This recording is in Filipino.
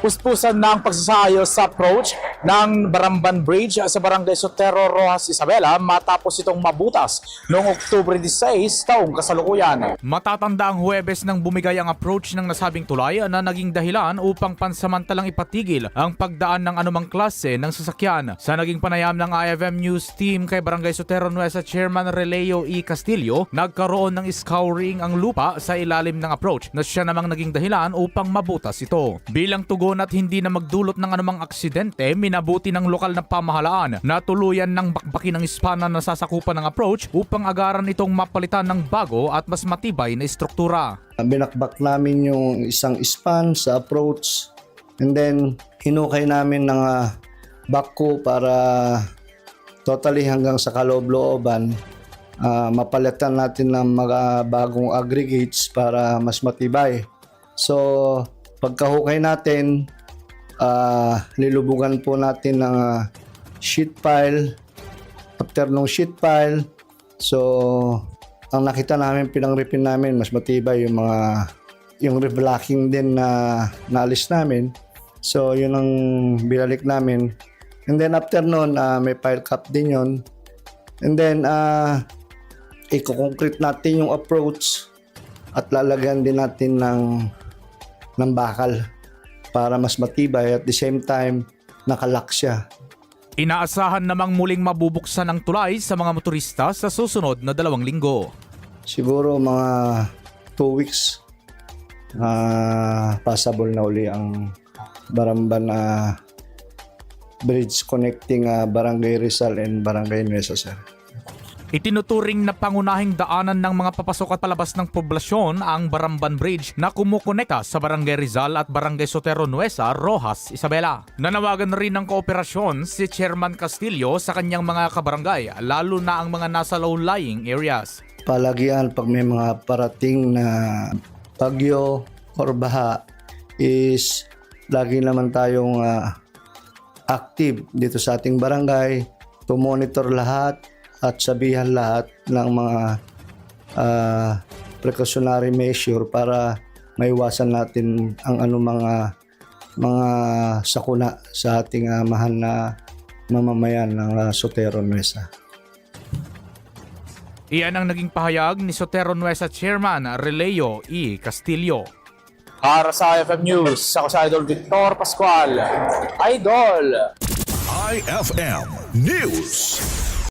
puspusan ng pagsasayos sa approach ng Baramban Bridge sa Barangay Sotero, Rojas, Isabela matapos itong mabutas noong Oktubre 16 taong kasalukuyan. Matatanda ang Huwebes nang bumigay ang approach ng nasabing tulay na naging dahilan upang pansamantalang ipatigil ang pagdaan ng anumang klase ng sasakyan. Sa naging panayam ng IFM News Team kay Barangay Sotero Nuesa Chairman Releo E. Castillo, nagkaroon ng scouring ang lupa sa ilalim ng approach na siya namang naging dahilan upang mabutas ito. Bilang tugon at hindi na magdulot ng anumang aksidente, minabuti ng lokal na pamahalaan na tuluyan ng bakbaki ng ispana na sasakupan ng approach upang agaran itong mapalitan ng bago at mas matibay na istruktura. binakbak namin yung isang span sa approach and then hinukay namin ng uh, backhoe para totally hanggang sa kaloob-looban ah, mapalitan natin ng mga bagong aggregates para mas matibay. So pagkahukay natin ah, nilubugan po natin ng ah, sheet pile after nung sheet pile so ang nakita namin pinangripin namin mas matibay yung mga yung reblocking din na naalis namin. So yun ang binalik namin. And then after nun ah, may pile cap din yun. And then uh, i-concrete natin yung approach at lalagyan din natin ng ng bakal para mas matibay at the same time nakalock siya Inaasahan namang muling mabubuksan ang tulay sa mga motorista sa susunod na dalawang linggo. siguro mga 2 weeks ah possible na uli ang Baramban na bridge connecting ah, Barangay Rizal and Barangay Nuesa Sir. Itinuturing na pangunahing daanan ng mga papasok at palabas ng poblasyon ang Baramban Bridge na kumukonekta sa Barangay Rizal at Barangay Sotero Nuesa, Rojas, Isabela. Nanawagan rin ng kooperasyon si Chairman Castillo sa kanyang mga kabarangay, lalo na ang mga nasa low-lying areas. Palagian pag may mga parating na bagyo or baha is lagi naman tayong ah, active dito sa ating barangay to monitor lahat at sabihan lahat ng mga ah, precautionary measure para maiwasan natin ang anumang mga mga sakuna sa ating ah, mahal na mamamayan ng ah, Sotero Nuesa. Iyan ang naging pahayag ni Sotero Nuesa Chairman Releo E. Castillo. Para sa IFM News, ako si Idol Victor Pascual. Idol! IFM News.